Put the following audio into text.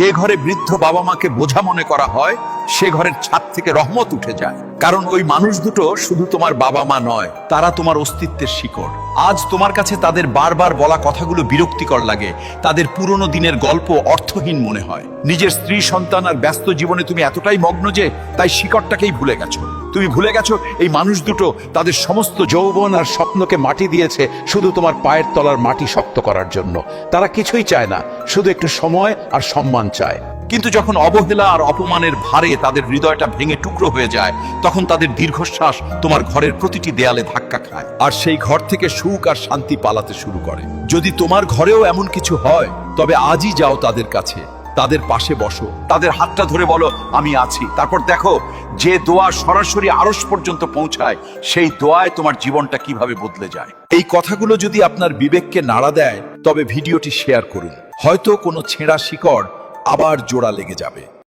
যে ঘরে বৃদ্ধ বাবা মাকে বোঝা মনে করা হয়, সে ঘরের ছাদ থেকে রহমত উঠে যায়। কারণ ওই মানুষ দুটো শুধু তোমার বাবা মা নয়, তারা তোমার অস্তিত্বের শিকড়। আজ তোমার কাছে তাদের বারবার বলা কথাগুলো বিরক্তিকর লাগে। তাদের পুরনো দিনের গল্প অর্থহীন মনে হয়। নিজের স্ত্রী, সন্তান আর ব্যস্ত জীবনে তুমি এতটাই মগ্ন যে, তাই শিকড়টাকেই ভুলে গেছো। তুমি ভুলে গেছো, এই মানুষ দুটো তাদের সমস্ত যৌবন আর স্বপ্নকে মাটি দিয়েছে শুধু তোমার পায়ের তলার মাটি শক্ত করার জন্য। তারা কিছুই চায় না, শুধু একটু সময় আর সম্মান চায়। কিন্তু যখন অবহেলা আর অপমানের ভারে তাদের হৃদয়টা ভেঙে টুকরো হয়ে যায়, তখন তাদের দীর্ঘশ্বাস তোমার ঘরের প্রতিটি দেয়ালে ধাক্কা খায় আর সেই ঘর থেকে সুখ আর শান্তি পালাতে শুরু করে। যদি তোমার ঘরেও এমন কিছু হয়, তবে আজই যাও তাদের কাছে। তাদের পাশে বসো। তাদের হাতটা ধরে বলো, আমি আছি। তারপর দেখো, যে দোয়া সরাসরি আড়স পর্যন্ত পৌঁছায়, সেই দোয়ায় তোমার জীবনটা কীভাবে বদলে যায়। এই কথাগুলো যদি আপনার বিবেককে নাড়া দেয়, তবে ভিডিওটি শেয়ার করুন। হয়তো কোনো ছেঁড়া শিকড় আবার জোড়া লেগে যাবে।